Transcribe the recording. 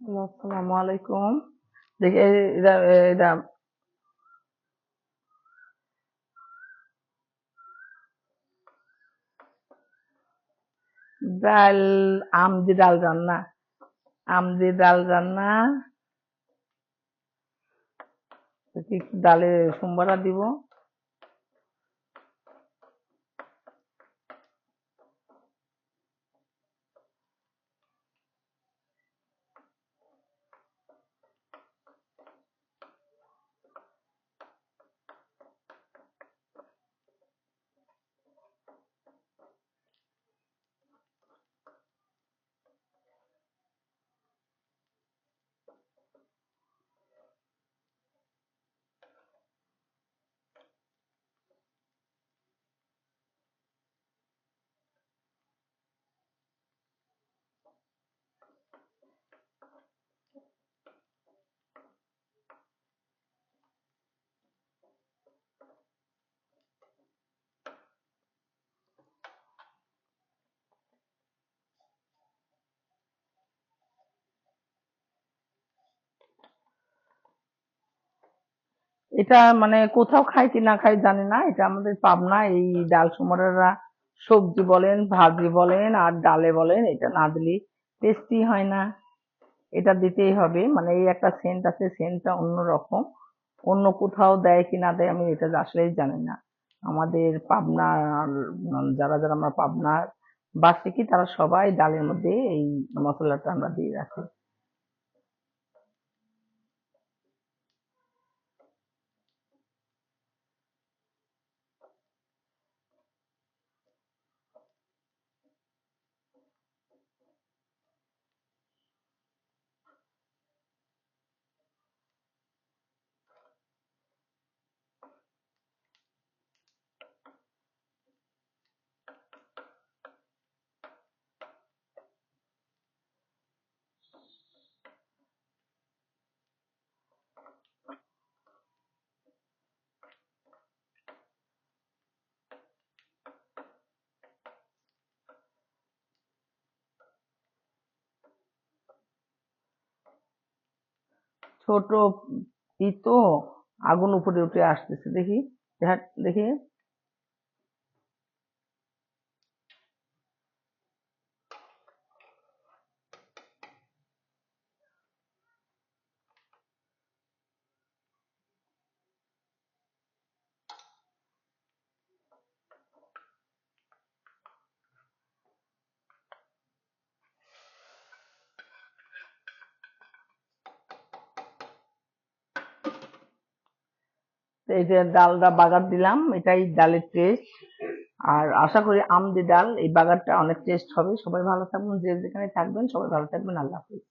আসসালামু আলাইকুম। দেখি এটা ডাল আম দিয়ে ডাল রান্না। আম দিয়ে ডাল রান্না। ডালে সোমবারা দিব। এটা মানে কোথাও খাই কি না খাই জানি না এটা আমাদের পাবনা এই ডাল সুমরারা সবজি বলেন ভাজি বলেন আর ডালে বলেন এটা না দিলে টেস্টি হয় না। এটা দিতেই হবে মানে এই একটা সেন্ট আছে সেন্টটা অন্যরকম অন্য কোথাও দেয় কি না দেয় আমি এটা আসলেই জানি না। আমাদের পাবনা উম, যারা যারা আমরা পাবনার বাসিকি তারা সবাই ডালের মধ্যে এই মশলাটা আমরা দিয়ে রাখি। ছোট ই তো আগুন উপরে উঠে আসতেছে। দেখি দেখা- এই যে ডালটা বাগার দিলাম, এটাই ডালের টেস্ট আর আশা করি আম দিয়ে ডাল, এই বাগারটা অনেক টেস্ট হবে। সবাই ভালো থাকবেন, যে যেখানে থাকবেন, সবাই ভালো থাকবেন। আল্লাহ হাফিজ।